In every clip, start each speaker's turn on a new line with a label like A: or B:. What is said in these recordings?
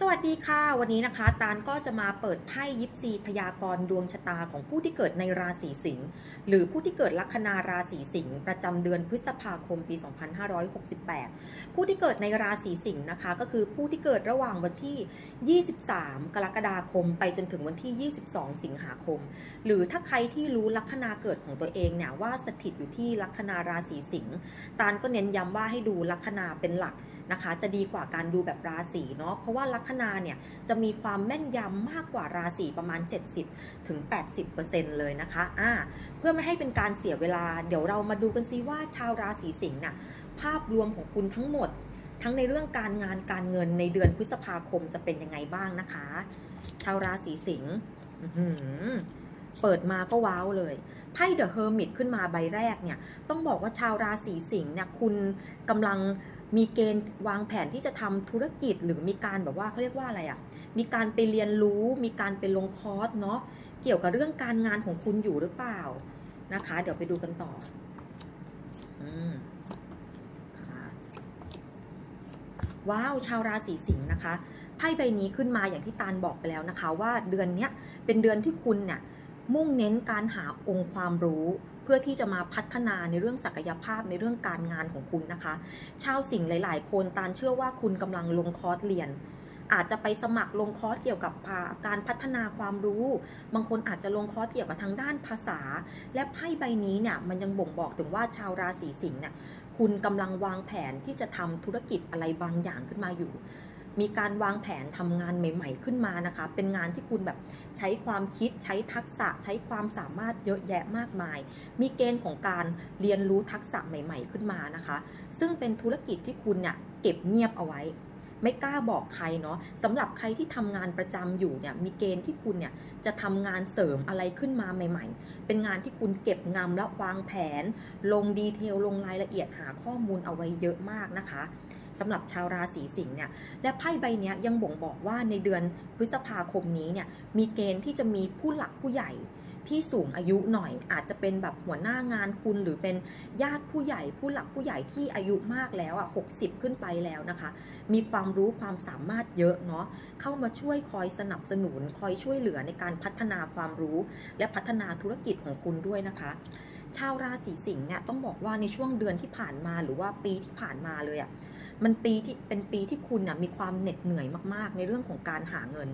A: สวัสดีค่ะ วันนี้นะคะตาลก็จะมาเปิดไพ่ยิปซีพยากรณ์ดวงชะตาของผู้ที่เกิดในราศีสิงห์หรือผู้ที่เกิดลัคนาราศีสิงห์ประจำเดือนพฤษภาคมปี 2568 ผู้ที่เกิดในราศีสิงห์นะคะ ก็คือผู้ที่เกิดระหว่างวันที่ 23 กรกฎาคม ไปจนถึงวันที่ 22 สิงหาคม หรือถ้าใครที่รู้ลัคนาเกิดของตัวเองเนี่ยว่าสถิตอยู่ที่ลัคนาราศีสิงห์ตาลก็เน้นย้ำว่าให้ดูลัคนาเป็นหลัก นะคะ จะดีกว่าการดูแบบราศีเนาะเพราะว่าลัคนาเนี่ยจะมีความแม่นยำมากกว่าราศีประมาณ 70ถึง80%เลยนะคะอ่าเพื่อไม่ให้เป็นการเสียเวลา เดี๋ยวเรามาดูกันซิว่าชาวราศีสิงห์น่ะภาพรวมของคุณทั้งหมด ทั้งในเรื่องการงานการเงินในเดือนพฤษภาคมจะเป็นยังไงบ้างนะคะ ชาวราศีสิงห์เปิดมาก็ว้าวเลยไพ่เดอะเฮอร์มิตขึ้นมาใบแรกเนี่ย ต้องบอกว่าชาวราศีสิงห์เนี่ยคุณกำลัง มีเกณฑ์วางแผนที่จะทำธุรกิจหรือมีการแบบว่าเขาเรียกว่าอะไรอะ่ะ มีการไปเรียนรู้มีการไปลงคอร์สเนาะเกี่ยวกับเรื่องการงานของคุณอยู่หรือเปล่านะคะ เดี๋ยวไปดูกันต่ออืมว้าว ชาวราศีสิงห์นะคะไพ่ใบนี้ขึ้นมาอย่างที่ตาลบอกไปแล้วนะคะ ว่าเดือนนี้เป็นเดือนที่คุณเนี่ยมุ่งเน้นการหาองค์ความรู้ เพื่อที่จะมาพัฒนาในเรื่องศักยภาพในเรื่องการงานของคุณนะคะ ชาวสิงห์หลาย ๆ คนตาลเชื่อว่าคุณกำลังลงคอร์สเรียน อาจจะไปสมัครลงคอร์สเกี่ยวกับการพัฒนาความรู้ บางคนอาจจะลงคอร์สเกี่ยวกับทางด้านภาษา และไพ่ใบนี้เนี่ยมันยังบ่งบอกถึงว่าชาวราศีสิงห์เนี่ยคุณกำลังวางแผนที่จะทำธุรกิจอะไรบางอย่างขึ้นมาอยู่ มีการวางแผนทำงานใหม่ ๆ ขึ้นมานะคะ เป็นงานที่คุณแบบใช้ความคิดใช้ทักษะใช้ความสามารถเยอะแยะมากมาย มีเกณฑ์ของการเรียนรู้ทักษะใหม่ ๆ ขึ้นมานะคะ ซึ่งเป็นธุรกิจที่คุณเนี่ยเก็บเงียบเอาไว้ ไม่กล้าบอกใครเนาะสำหรับใครที่ทำงานประจำอยู่เนี่ยมีเกณฑ์ที่คุณเนี่ยจะทำงานเสริมอะไรขึ้นมาใหม่ ๆ เป็นงานที่คุณเก็บงำและวางแผน ลงดีเทลลงรายละเอียดหาข้อมูลเอาไว้เยอะมากนะคะสำหรับชาวราศีสิงห์เนี่ยและไพ่ใบเนี้ยยังบ่งบอกว่าในเดือนพฤษภาคมนี้เนี่ยมีเกณฑ์ที่จะมีผู้หลักผู้ใหญ่ ที่สูงอายุหน่อย อาจจะเป็นแบบหัวหน้างานคุณหรือเป็นญาติผู้ใหญ่ผู้หลักผู้ใหญ่ที่อายุมากแล้วอะ60ขึ้นไปแล้วนะคะ มีความรู้ความสามารถเยอะเนาะเข้ามาช่วยคอยสนับสนุน คอยช่วยเหลือในการพัฒนาความรู้ และพัฒนาธุรกิจของคุณด้วยนะคะ ชาวราศีสิงห์เนี่ยต้องบอกว่าในช่วงเดือนที่ผ่านมาหรือว่าปีที่ผ่านมาเลยอะมันปีที่เป็นปีที่คุณน่ะมีความเหน็ดเหนื่อยมากๆ ในเรื่องของการหาเงิน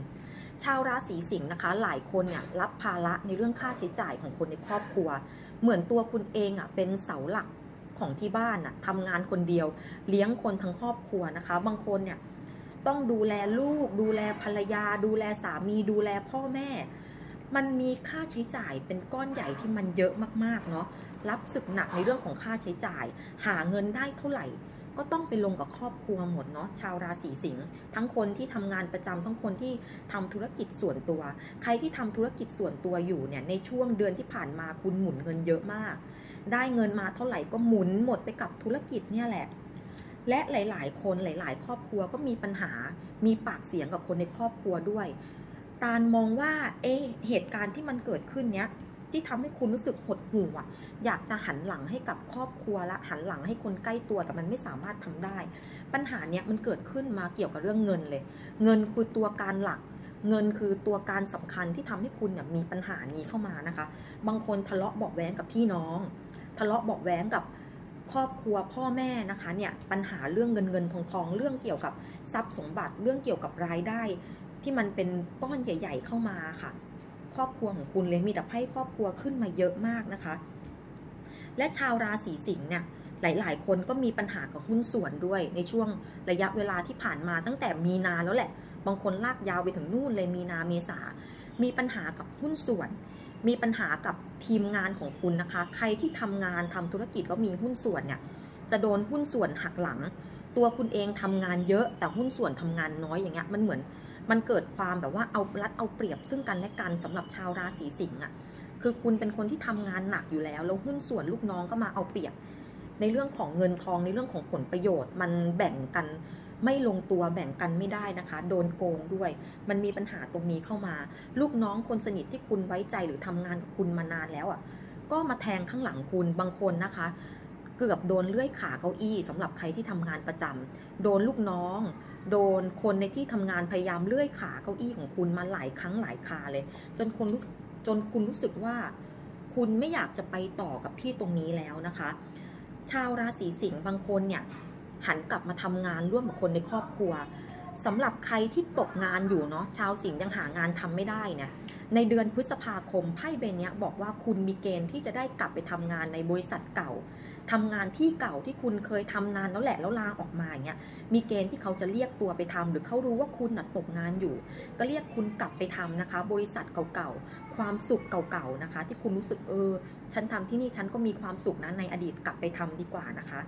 A: ชาวราศีสิงห์นะคะ หลายคนเนี่ยรับภาระในเรื่องค่าใช้จ่ายของคนในครอบครัว เหมือนตัวคุณเองอะเป็นเสาหลักของที่บ้านอะทำงานคนเดียว เลี้ยงคนทั้งครอบครัวนะคะ บางคนเนี่ยต้องดูแลลูก ดูแลภรรยา ดูแลสามี ดูแลพ่อแม่ มันมีค่าใช้จ่ายเป็นก้อนใหญ่ที่มันเยอะมากๆเนาะรับสึกหนักในเรื่องของค่าใช้จ่าย หาเงินได้เท่าไหร่ ก็ต้องไปลงกับครอบครัวหมดเนาะชาวราศีสิงห์ทั้งคนที่ทำงานประจำทั้งคนที่ทำธุรกิจส่วนตัว ใครที่ทำธุรกิจส่วนตัวอยู่เนี่ยในช่วงเดือนที่ผ่านมาคุณหมุนเงินเยอะมาก ได้เงินมาเท่าไหร่ก็หมุนหมดไปกับธุรกิจเนี่ยแหละ และหลาย ๆ คนหลาย ๆ ครอบครัวก็มีปัญหา มีปากเสียงกับคนในครอบครัวด้วย ตาลมองว่าเอะเหตุการณ์ที่มันเกิดขึ้นเนี้ย ที่ทำให้คุณรู้สึกหดหู่อะ อยากจะหันหลังให้กับครอบครัวละหันหลังให้คนใกล้ตัวแต่มันไม่สามารถทำได้ ปัญหาเนี้ยมันเกิดขึ้นมาเกี่ยวกับเรื่องเงินเลย เงินคือตัวการหลัก เงินคือตัวการสำคัญที่ทำให้คุณเนี่ยมีปัญหานี้เข้ามานะคะ บางคนทะเลาะเบาะแว้งกับพี่น้อง ทะเลาะเบาะแว้งกับครอบครัวพ่อแม่นะคะเนี่ยปัญหาเรื่องเงินเงินทองทองเรื่องเกี่ยวกับทรัพย์สมบัติเรื่องเกี่ยวกับรายได้ ที่มันเป็นก้อนใหญ่ ๆ เข้ามาค่ะ ครอบครัวของคุณเลยมีแต่ไพ่ครอบครัวขึ้นมาเยอะมากนะคะ และชาวราศีสิงห์เนี่ยหลาย ๆ คนก็มีปัญหากับหุ้นส่วนด้วยในช่วงระยะเวลาที่ผ่านมาตั้งแต่มีนาแล้วแหละ บางคนลากยาวไปถึงนู่นเลยมีนาเมษา มีปัญหากับหุ้นส่วน มีปัญหากับทีมงานของคุณนะคะ ใครที่ทำงานทำธุรกิจแล้วมีหุ้นส่วนเนี่ยจะโดนหุ้นส่วนหักหลัง ตัวคุณเองทำงานเยอะแต่หุ้นส่วนทำงานน้อยอย่างเงี้ยมันเหมือน มันเกิดความแบบว่าเอารัดเอาเปรียบซึ่งกันและกันสำหรับชาวราศีสิงห์อะคือคุณเป็นคนที่ทำงานหนักอยู่แล้วแล้วหุ้นส่วนลูกน้องก็มาเอาเปรียบ ในเรื่องของเงินทองในเรื่องของผลประโยชน์ มันแบ่งกันไม่ลงตัวแบ่งกันไม่ได้นะคะ โดนโกงด้วย มันมีปัญหาตรงนี้เข้ามา ลูกน้องคนสนิทที่คุณไว้ใจหรือทำงานกับคุณมานานแล้วอะก็มาแทงข้างหลังคุณบางคนนะคะ เกือบโดนเลื่อยขาเก้าอี้สำหรับใครที่ทำงานประจำโดนลูกน้อง โดนคนในที่ทำงานพยายามเลื่อยขาเก้าอี้ของคุณมาหลายครั้งหลายคาเลย จนคนจนคุณรู้สึกว่า คุณไม่อยากจะไปต่อกับที่ตรงนี้แล้วนะคะ ชาวราศีสิงห์บางคนเนี่ยหันกลับมาทำงานร่วมกับคนในครอบครัวสำหรับใครที่ตกงานอยู่เนาะชาวสิงห์ยังหางานทำไม่ได้เนี่ยในเดือนพฤษภาคมไพ่ใบนเนี้ยบอกว่าคุณมีเกณฑ์ที่จะได้กลับไปทำงานในบริษัทเก่า ทำงานที่เก่าที่คุณเคยทำนานแล้วแหละแล้วลาออกมาอย่างเงี้ยมีเกณฑ์ที่เขาจะเรียกตัวไปทำหรือเขารู้ว่าคุณน่ะตกงานอยู่ ก็เรียกคุณกลับไปทำนะคะ บริษัทเก่าๆความสุขเก่าๆนะคะ ที่คุณรู้สึกเออ ฉันทำที่นี่ฉันก็มีความสุขนะในอดีตกลับไปทำดีกว่านะคะ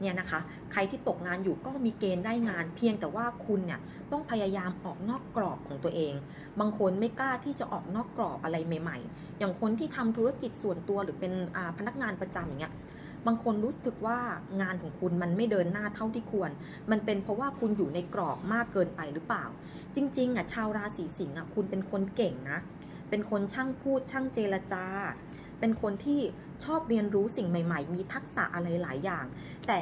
A: เนี่ยนะคะใครที่ตกงานอยู่ก็มีเกณฑ์ได้งาน เพียงแต่ว่าคุณเนี่ยต้องพยายามออกนอกกรอบของตัวเอง บางคนไม่กล้าที่จะออกนอกกรอบอะไรใหม่ ๆ อย่างคนที่ทำธุรกิจส่วนตัวหรือเป็นพนักงานประจำอย่างเงี้ย บางคนรู้สึกว่างานของคุณมันไม่เดินหน้าเท่าที่ควร มันเป็นเพราะว่าคุณอยู่ในกรอบมากเกินไปหรือเปล่า จริงๆอะชาวราศีสิงห์อะคุณเป็นคนเก่งนะ เป็นคนช่างพูดช่างเจรจา เป็นคนที่ชอบเรียนรู้สิ่งใหม่ ๆ มีทักษะอะไรหลายอย่าง แต่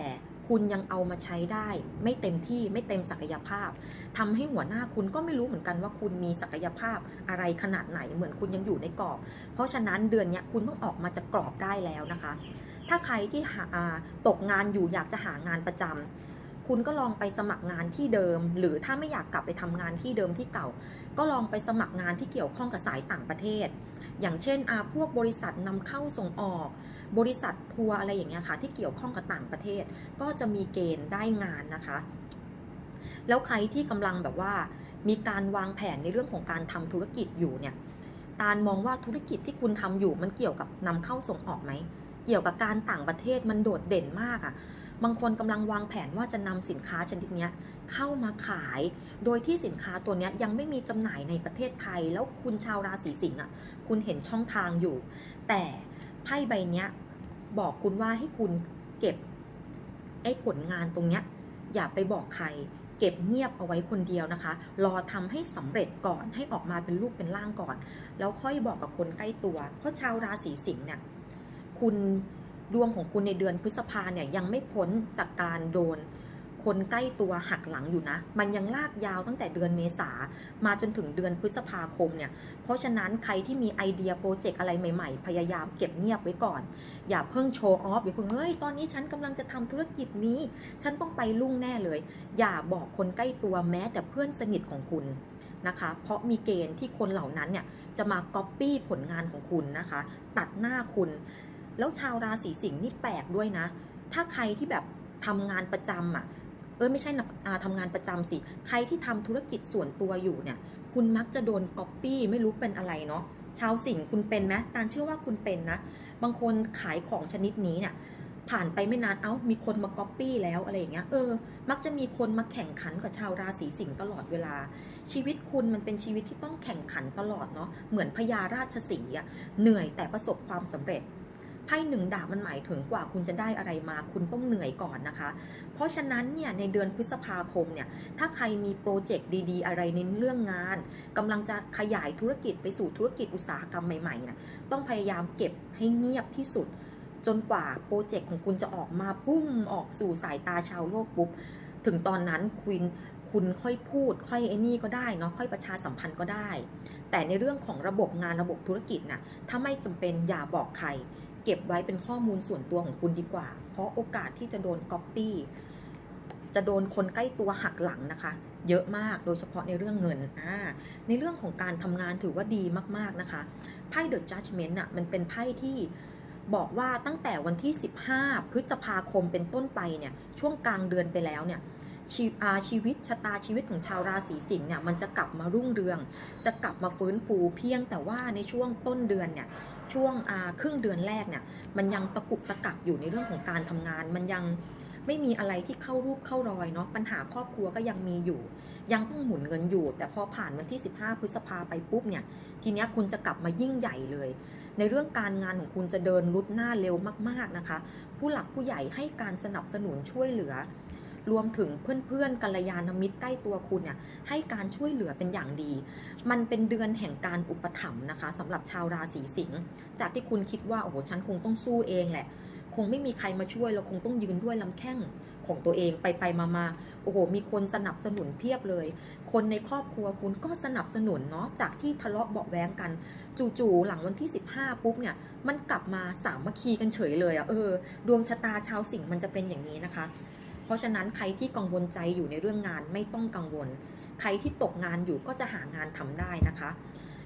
A: คุณยังเอามาใช้ได้ ไม่เต็มที่ไม่เต็มศักยภาพทำให้หัวหน้าคุณก็ไม่รู้เหมือนกันว่าคุณมีศักยภาพอะไรขนาดไหนเหมือนคุณยังอยู่ในกรอบ เพราะฉะนั้นเดือนนี้คุณต้องออกมาจากกรอบได้แล้วนะคะ ถ้าใครที่หาตกงานอยู่อยากจะหางานประจำคุณก็ลองไปสมัครงานที่เดิม หรือถ้าไม่อยากกลับไปทำงานที่เดิมที่เก่า ก็ลองไปสมัครงานที่เกี่ยวข้องกับสายต่างประเทศ อย่างเช่นอาพวกบริษัทนำเข้าส่งออก บริษัททัวร์อะไรอย่างเงี้ยค่ะที่เกี่ยวข้องกับต่างประเทศ ก็จะมีเกณฑ์ได้งานนะคะ แล้วใครที่กำลังแบบว่ามีการวางแผนในเรื่องของการทำธุรกิจอยู่เนี่ยตาลมองว่าธุรกิจที่คุณทำอยู่มันเกี่ยวกับนำเข้าส่งออกไหม กี่ยวกับการต่างประเทศมันโดดเด่นมากอะ่ะบางคนกำลังวางแผนว่าจะนำสินค้าชนิดนี้เข้ามาขาย โดยที่สินค้าตัวนี้ยังไม่มีจำหน่ายในประเทศไทย แล้วคุณชาวราศีสิงห์อะ คุณเห็นช่องทางอยู่ แต่ไพ่ใบนี้บอกคุณว่าให้คุณเก็บไอ้ผลงานตรงเนี้ยอย่าไปบอกใคร เก็บเงียบเอาไว้คนเดียวนะคะ รอทำให้สำเร็จก่อนให้ออกมาเป็นรูปเป็นร่างก่อน แล้วค่อยบอกกับคนใกล้ตัว เพราะชาวราศีสิงห์เนี่ย คุณดวงของคุณในเดือนพฤษภาเนี่ยยังไม่พ้นจากการโดน คนใกล้ตัวหักหลังอยู่นะ มันยังลากยาวตั้งแต่เดือนเมษามาจนถึงเดือนพฤษภาคมเนี่ย เพราะฉะนั้นใครที่มีไอเดียโปรเจกต์อะไรใหม่ๆ พยายามเก็บเงียบไว้ก่อน อย่าเพิ่งโชว์ออฟอย่าเพิ่งเฮ้ยตอนนี้ฉันกำลังจะทำธุรกิจนี้ ฉันต้องไปลุ่งแน่เลย อย่าบอกคนใกล้ตัวแม้แต่เพื่อนสนิทของคุณนะคะ เพราะมีเกณฑ์ที่คนเหล่านั้นเนี่ยจะมาก๊อปปี้ผลงานของคุณนะคะ ตัดหน้าคุณ แล้วชาวราศีสิงห์นี่แปลกด้วยนะ ถ้าใครที่แบบทำงานประจำอะ เออไม่ใช่นะอ่าทำงานประจำสิ ใครที่ทำธุรกิจส่วนตัวอยู่เนี่ย คุณมักจะโดนก๊อปปี้ไม่รู้เป็นอะไรเนาะ ชาวสิงห์คุณเป็นไหมตานเชื่อว่าคุณเป็นนะ บางคนขายของชนิดนี้เนี่ยผ่านไปไม่นาน เอ้า มีคนมาก๊อปปี้แล้วอะไรอย่างเงี้ย เออ มักจะมีคนมาแข่งขันกับชาวราศีสิงห์ตลอดเวลา ชีวิตคุณมันเป็นชีวิตที่ต้องแข่งขันตลอดเนาะ เหมือนพญาราชสีห์อะเหนื่อยแต่ประสบความสำเร็จ พ่หนึ่งดาบมันหมายถึงกว่าคุณจะได้อะไรมา คุณต้องเหนื่อยก่อนนะคะ เพราะฉะนั้นเนี่ยในเดือนพฤษภาคมเนี่ยถ้าใครมีโปรเจกต์ดีๆ อะไรในเรื่องงานกำลังจะขยายธุรกิจไปสู่ธุรกิจอุตสาหกรรมใหม่ๆนะต้องพยายามเก็บให้เงียบที่สุด จนกว่าโปรเจกต์ของคุณจะออกมาปุ้มออกสู่สายตาชาวโลกปุ๊บถึงตอนนั้นคุณคุณค่อยพูด ค่อยไอ้นี่ก็ได้เนาะค่อยประชาสัมพันธ์ก็ได้ แต่ในเรื่องของระบบงานระบบธุรกิจน่ะถ้าไม่จำเป็นอย่าบอกใคร เก็บไว้เป็นข้อมูลส่วนตัวของคุณดีกว่า เพราะโอกาสที่จะโดนก๊อปปี้จะโดนคนใกล้ตัวหักหลังนะคะ เยอะมากโดยเฉพาะในเรื่องเงินอ่าในเรื่องของการทำงานถือว่าดีมากๆนะคะไพ่ The Judgment อะมันเป็นไพ่ที่บอกว่าตั้งแต่วันที่ 15 พฤษภาคมเป็นต้นไปเนี่ยช่วงกลางเดือนไปแล้วเนี่ยชชีวิตชะตาชีวิตของชาวราศีสิงห์เนี่ยมันจะกลับมารุ่งเรือง จะกลับมาฟื้นฟูเพียงแต่ว่าในช่วงต้นเดือนเนี่ย ช่วงครึ่งเดือนแรกเนี่ยมันยังตะกุกตะกักอยู่ในเรื่องของการทำงาน มันยังไม่มีอะไรที่เข้ารูปเข้ารอยเนาะปัญหาครอบครัวก็ยังมีอยู่ ยังต้องหมุนเงินอยู่ แต่พอผ่านวันที่ 15 พฤษภาไปปุ๊บเนี่ยทีเนี้ยคุณจะกลับมายิ่งใหญ่เลย ในเรื่องการงานของคุณจะเดินรุดหน้าเร็วมาก ๆนะคะ ผู้หลักผู้ใหญ่ให้การสนับสนุนช่วยเหลือ รวมถึงเพื่อนๆกัลยาณมิตรใกล้ตัวคุณเนี่ยให้การช่วยเหลือเป็นอย่างดี มันเป็นเดือนแห่งการอุปถัมภ์นะคะสำหรับชาวราศีสิงห์จากที่คุณคิดว่าโอ้โหฉันคงต้องสู้เองแหละ คงไม่มีใครมาช่วยเราคงต้องยืนด้วยลำแข้งของตัวเองไปไปมามาโอ้โห มีคนสนับสนุนเพียบเลย คนในครอบครัวคุณก็สนับสนุนเนาะ จากที่ทะเลาะเบาแว้งกัน จู่ๆ หลังวันที่ 15 ปุ๊บเนี่ย มันกลับมาสามัคคีกันเฉยเลยอะ่ะ เออ ดวงชะตาชาวสิงห์มันจะเป็นอย่างนี้นะคะ ราะฉะนั้นใครที่กังวลใจอยู่ในเรื่องงานไม่ต้องกังวล ใครที่ตกงานอยู่ก็จะหางานทำได้นะคะ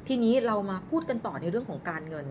A: ทีนี้เรามาพูดกันต่อในเรื่องของการเงิน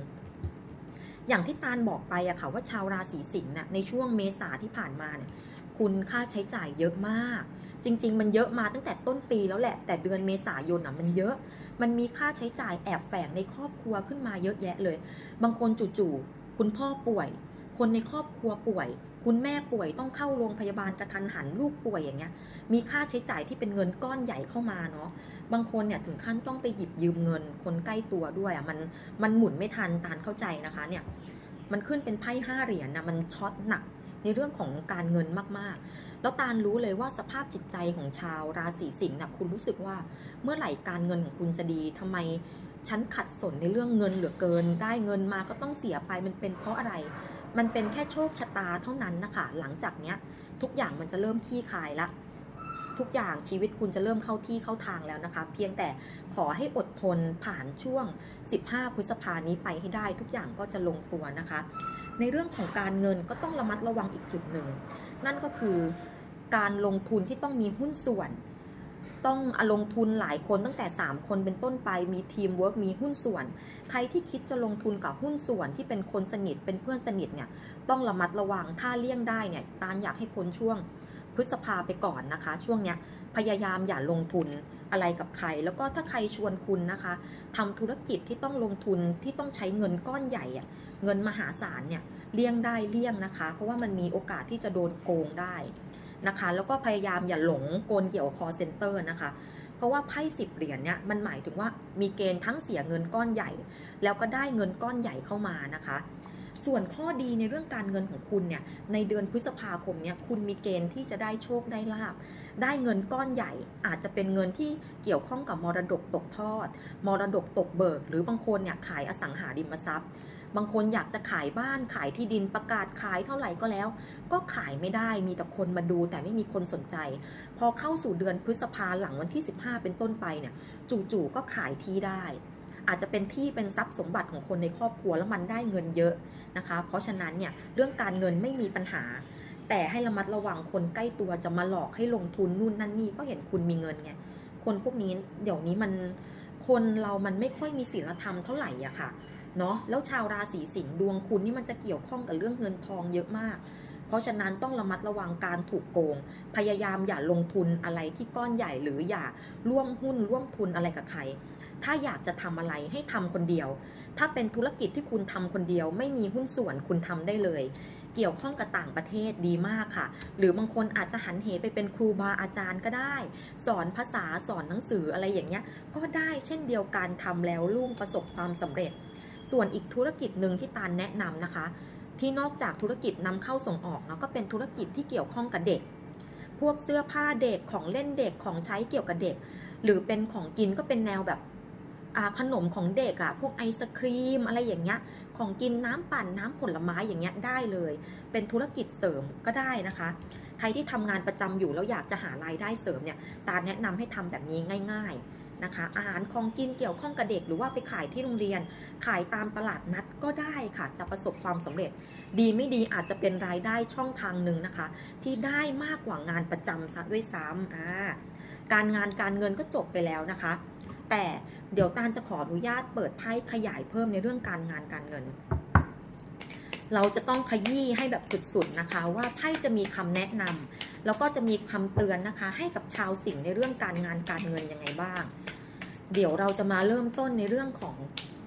A: อย่างที่ตาลบอกไปอะค่ะว่าชาวราศีสิงห์น่ะในช่วงเมษาที่ผ่านมาเนี่ยคุณค่าใช้จ่ายเยอะมาก จริง ๆ มันเยอะมาตั้งแต่ต้นปีแล้วแหละ แต่เดือนเมษายนอะมันเยอะมันมีค่าใช้จ่ายแอบแฝงในครอบครัวขึ้นมาเยอะแยะเลย บางคนจู่ๆคุณพ่อป่วย คนในครอบครัวป่วย คุณแม่ป่วยต้องเข้าโรงพยาบาลกระทันหันลูกป่วยอย่างเงี้ย มีค่าใช้จ่ายที่เป็นเงินก้อนใหญ่เข้ามาเนาะบางคนเนี่ยถึงขั้นต้องไปหยิบยืมเงิน คนใกล้ตัวด้วยอะมันมันหมุนไม่ทันตานเข้าใจนะคะเนี่ยมันขึ้นเป็นไพ่ห้าเหรียญนะมันช็อตหนักในเรื่องของการเงินมากๆ แล้วตาลรู้เลยว่าสภาพจิตใจของชาวราศีสิงห์นะคุณรู้สึกว่าเมื่อไหร่การเงินของคุณจะดีทำไมฉันขัดสนในเรื่องเงินเหลือเกิน ได้เงินมาก็ต้องเสียไปมันเป็นเพราะอะไร มันเป็นแค่โชคชะตาเท่านั้นนะคะ หลังจากเนี้ยทุกอย่างมันจะเริ่มขี้คายละ ทุกอย่างชีวิตคุณจะเริ่มเข้าที่เข้าทางแล้วนะคะ เพียงแต่ขอให้อดทนผ่านช่วง 15 พฤษภานี้ไปให้ได้ ทุกอย่างก็จะลงตัวนะคะ ในเรื่องของการเงินก็ต้องระมัดระวังอีกจุดหนึ่ง นั่นก็คือการลงทุนที่ต้องมีหุ้นส่วน ต้องลงทุนหลายคนตั้งแต่ 3 คนเป็นต้นไปมีทีมเวิร์กมีหุ้นส่วน ใครที่คิดจะลงทุนกับหุ้นส่วนที่เป็นคนสนิทเป็นเพื่อนสนิทเนี่ยต้องระมัดระวังถ้าเลี่ยงได้เนี่ยตาลอยากให้พ้นช่วงพฤษภาไปก่อนนะคะ ช่วงเนี้ยพยายามอย่าลงทุนอะไรกับใคร แล้วก็ถ้าใครชวนคุณนะคะทำธุรกิจที่ต้องลงทุนที่ต้องใช้เงินก้อนใหญ่อะเงินมหาศาลเนี่ยเลี่ยงได้เลี่ยงนะคะ เพราะว่ามันมีโอกาสที่จะโดนโกงได้ นะคะ แล้วก็พยายามอย่าหลงโกนเกี่ยวกับ call center นะคะ เพราะว่าไพ่สิบเหรียญเนี่ยมันหมายถึงว่ามีเกณฑ์ทั้งเสียเงินก้อนใหญ่ แล้วก็ได้เงินก้อนใหญ่เข้ามานะคะส่วนข้อดีในเรื่องการเงินของคุณเนี่ยในเดือนพฤษภาคมเนี่ยคุณมีเกณฑ์ที่จะได้โชคได้ลาบ ได้เงินก้อนใหญ่อาจจะเป็นเงินที่เกี่ยวข้องกับมรดกตกทอด มรดกตกเบิก หรือบางคนเนี่ยขายอสังหาริมทรัพย์ บางคนอยากจะขายบ้านขายที่ดินประกาศขายเท่าไหร่ก็แล้ว ก็ขายไม่ได้มีแต่คนมาดูแต่ไม่มีคนสนใจ พอเข้าสู่เดือนพฤษภาหลังวันที่ 15 เป็นต้นไปเนี่ยจู่ๆก็ขายที่ได้ อาจจะเป็นที่เป็นทรัพย์สมบัติของคนในครอบครัวแล้วมันได้เงินเยอะนะคะ เพราะฉะนั้นเนี่ยเรื่องการเงินไม่มีปัญหา แต่ให้ระมัดระวังคนใกล้ตัวจะมาหลอกให้ลงทุนนู่นนั่นนี่เพราะเห็นคุณมีเงินไงคนพวกนี้เดี๋ยวนี้มันคนเรามันไม่ค่อยมีศีลธรรมเท่าไหร่อะค่ะ เนาะแล้วชาวราศีสิงห์ดวงคุณนี่มันจะเกี่ยวข้องกับเรื่องเงินทองเยอะมาก เพราะฉะนั้นต้องระมัดระวังการถูกโกง พยายามอย่าลงทุนอะไรที่ก้อนใหญ่หรืออย่าร่วมหุ้นร่วมทุนอะไรกับใคร ถ้าอยากจะทำอะไรให้ทำคนเดียว ถ้าเป็นธุรกิจที่คุณทำคนเดียว ไม่มีหุ้นส่วนคุณทำได้เลย เกี่ยวข้องกับต่างประเทศดีมากค่ะ หรือบางคนอาจจะหันเหไปเป็นครูบาอาจารย์ก็ได้ สอนภาษาสอนหนังสืออะไรอย่างเงี้ย ก็ได้เช่นเดียวกันทำแล้วลุ่งประสบความสำเร็จ ส่วนอีกธุรกิจหนึ่งที่ตาลแนะนำนะคะ ที่นอกจากธุรกิจนำเข้าส่งออกเนาะก็เป็นธุรกิจที่เกี่ยวข้องกับเด็ก พวกเสื้อผ้าเด็กของเล่นเด็กของใช้เกี่ยวกับเด็ก หรือเป็นของกินก็เป็นแนวแบบขนมของเด็กอะพวกไอศครีมอะไรอย่างเงี้ย ของกินน้ำปั่นน้ำผลไม้อย่างเงี้ยได้เลย เป็นธุรกิจเสริมก็ได้นะคะ ใครที่ทำงานประจำอยู่แล้วอยากจะหารายได้เสริมเนี่ยตาแนะนำให้ทำแบบนี้ง่าย ๆ นะคะ อาหารของกินเกี่ยวข้องกับเด็ก หรือว่าไปขายที่โรงเรียน ขายตามตลาดนัดก็ได้ค่ะ จะประสบความสำเร็จ ดีไม่ดีอาจจะเป็นรายได้ช่องทางหนึ่งนะคะ ที่ได้มากกว่างานประจำซะด้วยซ้ำอ่าการงานการเงินก็จบไปแล้วนะคะ แต่เดี๋ยวตาลจะขออนุญาตเปิดไพ่ขยายเพิ่มในเรื่องการงานการเงิน เราจะต้องขยี้ให้แบบสุดๆนะคะ ว่าไพ่จะมีคำแนะนำแล้วก็จะมีคำเตือนนะคะ ให้กับชาวสิงห์ในเรื่องการงานการเงินยังไงบ้าง เดี๋ยวเราจะมาเริ่มต้นในเรื่องของ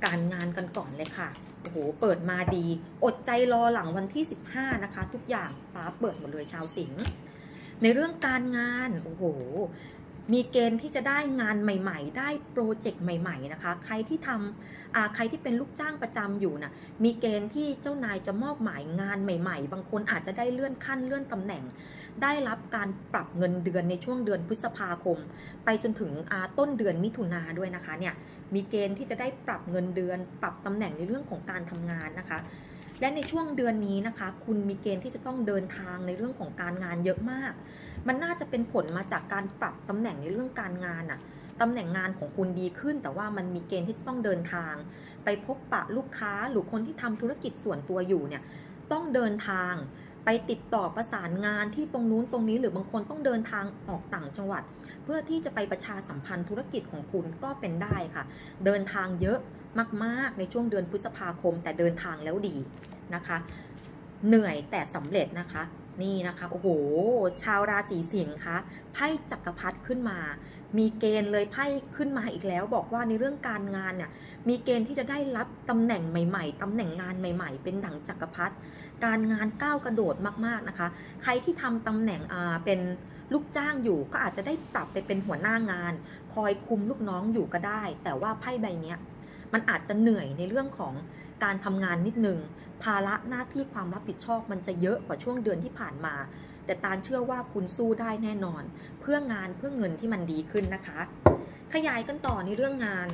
A: การงานกันก่อนเลยค่ะ โอ้โห เปิดมาดี อดใจรอหลังวันที่ 15 นะคะ ทุกอย่างฟ้าเปิดหมดเลยชาวสิงห์ในเรื่องการงาน โอ้โห มีเกณฑ์ที่จะได้งานใหม่ ๆ ได้โปรเจกต์ใหม่ ๆ นะคะ ใครที่ทำอ่าใครที่เป็นลูกจ้างประจำอยู่นะมีเกณฑ์ที่เจ้านายจะมอบหมายงานใหม่ ๆ บางคนอาจจะได้เลื่อนขั้นเลื่อนตำแหน่ง ได้รับการปรับเงินเดือนในช่วงเดือนพฤษภาคม ไปจนถึงต้นเดือนมิถุนาด้วยนะคะเนี่ยมีเกณฑ์ที่จะได้ปรับเงินเดือน ปรับตำแหน่งในเรื่องของการทำงานนะคะ และในช่วงเดือนนี้นะคะ คุณมีเกณฑ์ที่จะต้องเดินทางในเรื่องของการงานเยอะมาก มันน่าจะเป็นผลมาจากการปรับตำแหน่งในเรื่องการงานอะตำแหน่งงานของคุณดีขึ้น แต่ว่ามันมีเกณฑ์ที่จะต้องเดินทาง ไปพบปะลูกค้าหรือคนที่ทำธุรกิจส่วนตัวอยู่เนี่ยต้องเดินทาง ไปติดต่อประสานงานที่ตรงนู้นตรงนี้หรือบางคนต้องเดินทางออกต่างจังหวัด เพื่อที่จะไปประชาสัมพันธ์ธุรกิจของคุณก็เป็นได้ค่ะ เดินทางเยอะมากๆในช่วงเดือนพฤษภาคม แต่เดินทางแล้วดีนะคะ เหนื่อยแต่สำเร็จนะคะนี่นะคะโอ้โห ชาวราศีสิงห์คะไพ่จักรพรรดิขึ้นมา มีเกณฑ์เลยไพ่ขึ้นมาอีกแล้ว บอกว่าในเรื่องการงานเนี่ยมีเกณฑ์ที่จะได้รับตำแหน่งใหม่ ๆตำแหน่งงานใหม่ ๆ เป็นดั่งจักรพรรดิ การงานก้าวกระโดดมากๆนะคะ ใครที่ทำตำแหน่งเป็นลูกจ้างอยู่ก็อาจจะได้ปรับไปเป็นหัวหน้างาน คอยคุมลูกน้องอยู่ก็ได้ แต่ว่าไพ่ใบเนี้ยมันอาจจะเหนื่อยในเรื่องของการทำงานนิดนึง ภาระหน้าที่ความรับผิดชอบมันจะเยอะกว่าช่วงเดือนที่ผ่านมา แต่ตาลเชื่อว่าคุณสู้ได้แน่นอน เพื่องานเพื่อเงินที่มันดีขึ้นนะคะ ขยายกันต่อในเรื่องงาน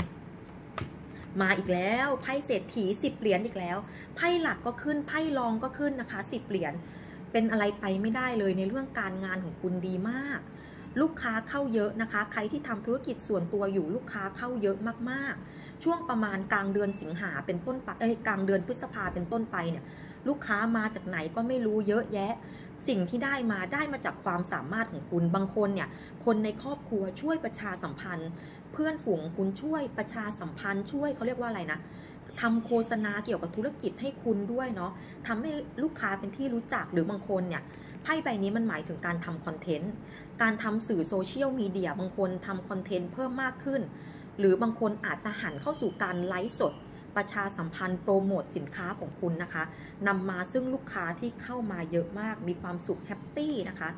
A: มาอีกแล้วไพ่เศรษฐีสิบเหรียญอีกแล้วไพ่หลักก็ขึ้นไพ่รองก็ขึ้นนะคะสิบเหรียญเป็นอะไรไปไม่ได้เลยในเรื่องการงานของคุณดีมาก ลูกค้าเข้าเยอะนะคะ ใครที่ทำธุรกิจส่วนตัวอยู่ลูกค้าเข้าเยอะมากๆ ช่วงประมาณกลางเดือนสิงหาเป็นต้นไปเอ้กลางเดือนพฤษภาเป็นต้นไปเนี่ยลูกค้ามาจากไหนก็ไม่รู้เยอะแยะ สิ่งที่ได้มาได้มาจากความสามารถของคุณบางคนเนี่ยคนในครอบครัวช่วยประชาสัมพันธ์ เพื่อนฝูงคุณช่วยประชาสัมพันธ์ช่วยเขาเรียกว่าอะไรนะทำโฆษณาเกี่ยวกับธุรกิจให้คุณด้วยเนาะทำให้ลูกค้าเป็นที่รู้จักหรือบางคนเนี่ยไพ่ใบนี้มันหมายถึงการทำคอนเทนต์ การทำสื่อโซเชียลมีเดียบางคนทำคอนเทนต์เพิ่มมากขึ้น หรือบางคนอาจจะหันเข้าสู่การไลฟ์สด ประชาสัมพันธ์โปรโมทสินค้าของคุณนะคะนำมาซึ่งลูกค้าที่เข้ามาเยอะมากมีความสุขแฮปปี้นะคะ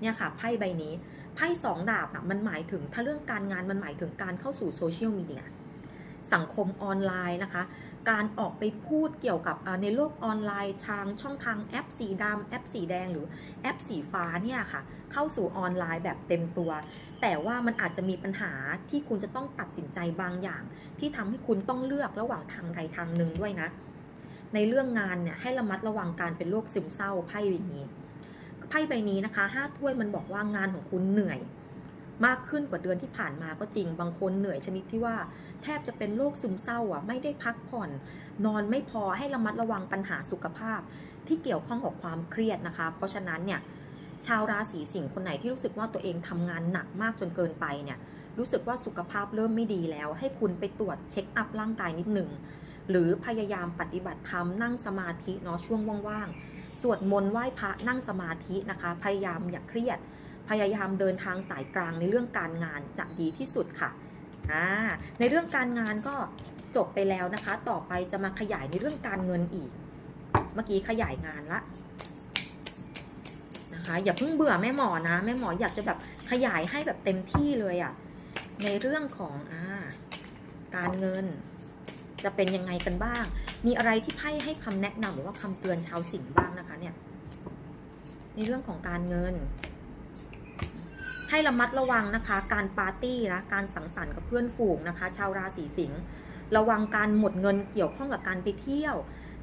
A: เนี่ยค่ะไพ่ใบนี้ ไพ่สองดาบอะมันหมายถึงถ้าเรื่องการงานมันหมายถึงการเข้าสู่โซเชียลมีเดียสังคมออนไลน์นะคะ การออกไปพูดเกี่ยวกับในโลกออนไลน์ทางช่องทางแอปสีดำแอปสีแดงหรือแอปสีฟ้าเนี่ยค่ะ เข้าสู่ออนไลน์แบบเต็มตัว แต่ว่ามันอาจจะมีปัญหาที่คุณจะต้องตัดสินใจบางอย่าง ที่ทำให้คุณต้องเลือกระหว่างทางใดทางหนึ่งด้วยนะ ในเรื่องงานเนี่ยให้ระมัดระวังการเป็นโรคซึมเศร้าไพ่ใบนี้ ไพ่ใบนี้นะคะห้าถ้วยมันบอกว่างานของคุณเหนื่อย มากขึ้นกว่าเดือนที่ผ่านมาก็จริง บางคนเหนื่อยชนิดที่ว่า แทบจะเป็นโรคซึมเศร้าอะไม่ได้พักผ่อน นอนไม่พอให้ระมัดระวังปัญหาสุขภาพ ที่เกี่ยวข้องกับความเครียดนะคะ เพราะฉะนั้นเนี่ยชาวราศีสิงห์คนไหนที่รู้สึกว่าตัวเองทำงานหนักมากจนเกินไปเนี่ยรู้สึกว่าสุขภาพเริ่มไม่ดีแล้ว ให้คุณไปตรวจเช็คอัพร่างกายนิดหนึ่งหรือพยายามปฏิบัติธรรมนั่งสมาธิเนาะช่วงว่างๆ สวดมนต์ไหว้พระนั่งสมาธินะคะ พยายามอย่าเครียด พยายามเดินทางสายกลางในเรื่องการงานจะดีที่สุดค่ะอ่าในเรื่องการงานก็จบไปแล้วนะคะ ต่อไปจะมาขยายในเรื่องการเงินอีก เมื่อกี้ขยายงานละนะคะ อย่าเพิ่งเบื่อแม่หมอนะ แม่หมออยากจะแบบขยายให้แบบเต็มที่เลยอะ่ะในเรื่องของอ่าการเงิน จะเป็นยังไงกันบ้าง มีอะไรที่ไพ่ให้คำแนะนำหรือว่าคำเตือนชาวสิงห์บ้างนะคะเนี่ยในเรื่องของการเงิน ให้ระมัดระวังนะคะ การปาร์ตี้นะการสังสรรค์กับเพื่อนฝูงนะคะ ชาวราศีสิงห์ระวังการหมดเงินเกี่ยวข้องกับการไปเที่ยว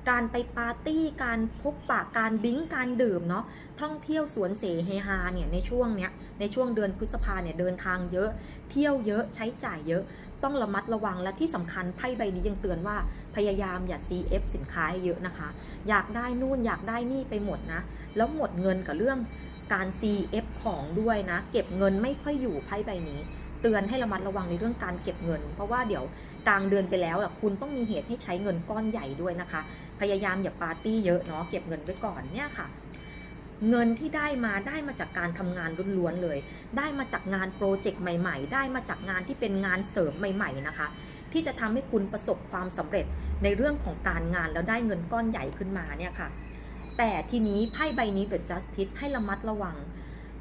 A: การไปปาร์ตี้ การพบปะ การดิ้งการดื่มเนาะ ท่องเที่ยวสวนเสเฮฮาเนี่ยในช่วงเนี้ย ในช่วงเดือนพฤษภาเนี่ยเดินทางเยอะ เที่ยวเยอะ ใช้จ่ายเยอะ ต้องระมัดระวังและที่สำคัญไพ่ใบนี้ยังเตือนว่าพยายามอย่า CF สินค้าเยอะนะคะ อยากได้นู่นอยากได้นี่ไปหมดนะ แล้วหมดเงินกับเรื่องการ CF ของด้วยนะ เก็บเงินไม่ค่อยอยู่ไพ่ใบนี้ เตือนให้ระมัดระวังในเรื่องการเก็บเงิน เพราะว่าเดี๋ยวกลางเดือนไปแล้วล่ะคุณต้องมีเหตุให้ใช้เงินก้อนใหญ่ด้วยนะคะ พยายามอย่าปาร์ตี้เยอะเนาะเก็บเงินไว้ก่อนเนี่ยค่ะ เงินที่ได้มาได้มาจากการทำงานล้วนๆเลย ได้มาจากงานโปรเจกต์ใหม่ๆ ได้มาจากงานที่เป็นงานเสริมใหม่ ๆนะคะ ที่จะทำให้คุณประสบความสำเร็จในเรื่องของการงานแล้วได้เงินก้อนใหญ่ขึ้นมาเนี่ยค่ะ แต่ทีนี้ไพ่ใบนี้เป็น justice ให้ระมัดระวัง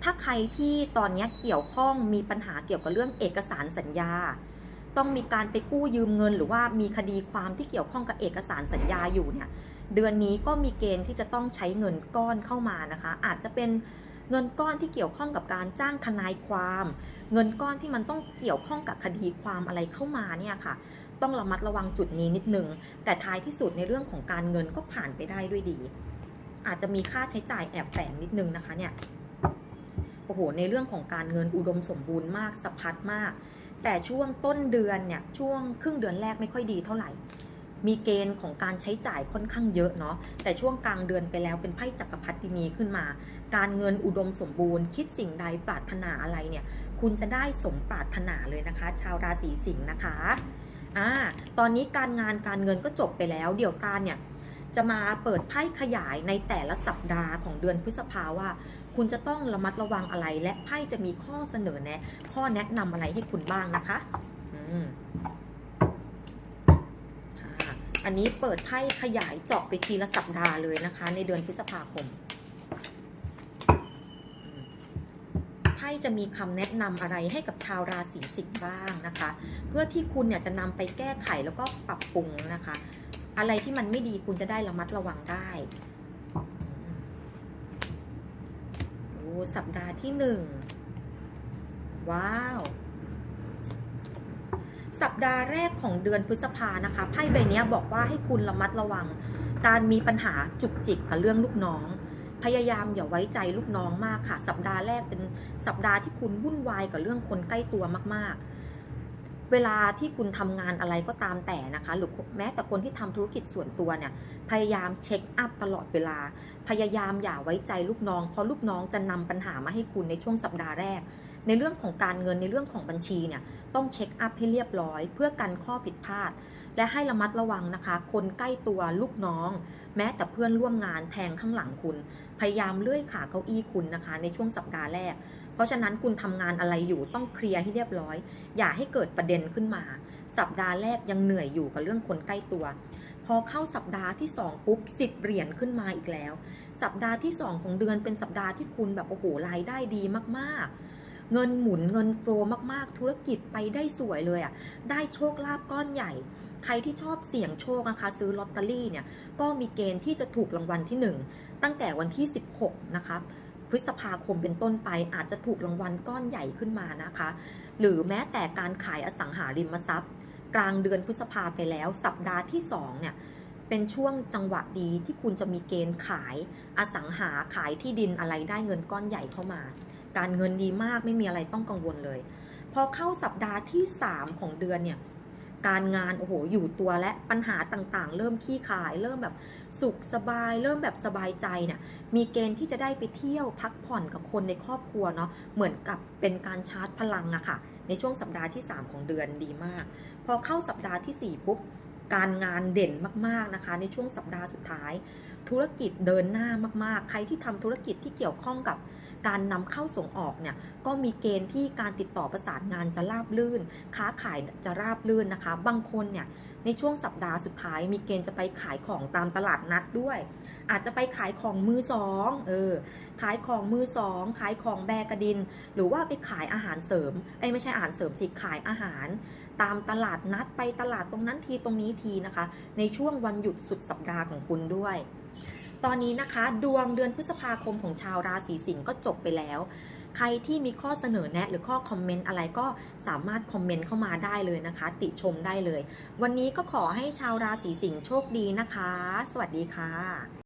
A: ถ้าใครที่ตอนนี้เกี่ยวข้องมีปัญหาเกี่ยวกับเรื่องเอกสารสัญญา ต้องมีการไปกู้ยืมเงิน หรือว่ามีคดีความที่เกี่ยวข้องกับเอกสารสัญญาอยู่เนี่ย เดือนนี้ก็มีเกณฑ์ที่จะต้องใช้เงินก้อนเข้ามานะคะ อาจจะเป็นเงินก้อนที่เกี่ยวข้องกับการจ้างทนายความ เงินก้อนที่มันต้องเกี่ยวข้องกับคดีความอะไรเข้ามาเนี่ยค่ะตต้องระมัดระวังจุดนี้นิดนึง แต่ท้ายที่สุดในเรื่องของการเงินก็ผ่านไปได้ด้วยดี อาจจะมีค่าใช้จ่ายแอบแฝงนิดนึงนะคะเนี่ยโอ้โหในเรื่องของการเงินอุดมสมบูรณ์มากสะพัดมาก แต่ช่วงต้นเดือนเนี่ยช่วงครึ่งเดือนแรกไม่ค่อยดีเท่าไหร่ มีเกณฑ์ของการใช้จ่ายค่อนข้างเยอะเนาะแต่ช่วงกลางเดือนไปแล้วเป็นไพ่จักรพรรดินีขึ้นมา การเงินอุดมสมบูรณ์ คิดสิ่งใดปรารถนาอะไรเนี่ยคุณจะได้สมปรารถนาเลยนะคะ ชาวราศีสิงห์นะคะอ่าตอนนี้การงานการเงินก็จบไปแล้ว เดี๋ยวการเนี่ยจะมาเปิดไพ่ขยายในแต่ละสัปดาห์ของเดือนพฤษภาว่า คุณจะต้องระมัดระวังอะไรและไพ่จะมีข้อเสนอแนะ ข้อแนะนำอะไรให้คุณบ้างนะคะ อืมค่ะ อันนี้เปิดไพ่ขยายเจาะไปทีละสัปดาห์เลยนะคะ ในเดือนพฤษภาคม ไพ่จะมีคำแนะนำอะไรให้กับชาวราศีสิงห์บ้างนะคะ เพื่อที่คุณเนี่ยจะนำไปแก้ไขแล้วก็ปรับปรุงนะคะ อะไรที่มันไม่ดีคุณจะได้ระมัดระวังได้โอ้สัปดาห์ที่หนึ่งว้าว สัปดาห์แรกของเดือนพฤษภานะคะไพ่ใบนี้บอกว่าให้คุณระมัดระวัง การมีปัญหาจุกจิกกับเรื่องลูกน้อง พยายามอย่าไว้ใจลูกน้องมากค่ะ สัปดาห์แรกเป็นสัปดาห์ที่คุณวุ่นวายกับเรื่องคนใกล้ตัวมากๆ เวลาที่คุณทำงานอะไรก็ตามแต่นะคะ หรือแม้แต่คนที่ทำธุรกิจส่วนตัวเนี่ยพยายามเช็คอัพตลอดเวลา พยายามอย่าไว้ใจลูกน้อง เพราะลูกน้องจะนำปัญหามาให้คุณในช่วงสัปดาห์แรก ในเรื่องของการเงินในเรื่องของบัญชีเนี่ยต้องเช็คอัพให้เรียบร้อย เพื่อกันข้อผิดพลาด และให้ระมัดระวังนะคะ คนใกล้ตัวลูกน้อง แม้แต่เพื่อนร่วมงานแทงข้างหลังคุณ พยายามเลื่อยขาเก้าอี้คุณนะคะ ในช่วงสัปดาห์แรก เพราะฉะนั้นคุณทำงานอะไรอยู่ต้องเคลียร์ให้เรียบร้อย อย่าให้เกิดประเด็นขึ้นมา สัปดาห์แรกยังเหนื่อยอยู่กับเรื่องคนใกล้ตัวพอเข้าสัปดาห์ที่ 2 ปุ๊บสิบเหรียญขึ้นมาอีกแล้ว สัปดาห์ที่ 2 ของเดือนเป็นสัปดาห์ที่คุณแบบโอ้โหรายได้ดีมากๆ เงินหมุนเงินโฟลมากๆ ธุรกิจไปได้สวยเลยอะ่ะ ได้โชคลาภก้อนใหญ่ ใครที่ชอบเสี่ยงโชคนะคะ ซื้อลอตเตอรี่เนี่ย ก็มีเกณฑ์ที่จะถูกรางวัลที่ 1 ตั้งแต่วันที่ 16 นะคะพฤษภาคมเป็นต้นไปอาจจะถูกรางวัลก้อนใหญ่ขึ้นมานะคะ หรือแม้แต่การขายอสังหาริมทรัพย์ กลางเดือนพฤษภาไปแล้ว สัปดาห์ที่2เนี่ยเป็นช่วงจังหวะดีที่คุณจะมีเกณฑ์ขายอสังหาขายที่ดินอะไรได้เงินก้อนใหญ่เข้ามา การเงินดีมากไม่มีอะไรต้องกังวลเลย พอเข้าสัปดาห์ที่ 3 ของเดือนเนี่ยการงานโอ้โหอยู่ตัวและปัญหาต่างๆ เริ่มขี้ขาย เริ่มแบบสุขสบาย เริ่มแบบสบายใจเนี่ยมีเกณฑ์ที่จะได้ไปเที่ยวพักผ่อนกับคนในครอบครัวเนาะเหมือนกับเป็นการชาร์จพลังอะค่ะ ในช่วงสัปดาห์ที่ 3 ของเดือนดีมาก พอเข้าสัปดาห์ที่ 4 ปุ๊บ การงานเด่นมากๆนะคะ ในช่วงสัปดาห์สุดท้าย ธุรกิจเดินหน้ามากๆ ใครที่ทำธุรกิจที่เกี่ยวข้องกับ การนำเข้าส่งออกเนี่ยก็มีเกณฑ์ที่การติดต่อประสานงานจะราบลื่น ค้าขายจะราบลื่นนะคะ บางคนเนี่ยในช่วงสัปดาห์สุดท้ายมีเกณฑ์จะไปขายของตามตลาดนัดด้วย อาจจะไปขายของมือสองเออขายของมือสองขายของแบกระดิน หรือว่าไปขายอาหารเสริมไอ้ยไม่ใช่อาหารเสริมสิขายอาหาร ตามตลาดนัดไปตลาดตรงนั้นทีตรงนี้ทีนะคะ ในช่วงวันหยุดสุดสัปดาห์ของคุณด้วย ตอนนี้นะคะ ดวงเดือนพฤษภาคมของชาวราศีสิงห์ก็จบไปแล้ว ใครที่มีข้อเสนอแนะ หรือข้อคอมเมนต์อะไรก็สามารถคอมเมนต์เข้ามาได้เลยนะคะ ติชมได้เลย วันนี้ก็ขอให้ชาวราศีสิงห์โชคดีนะคะ สวัสดีค่ะ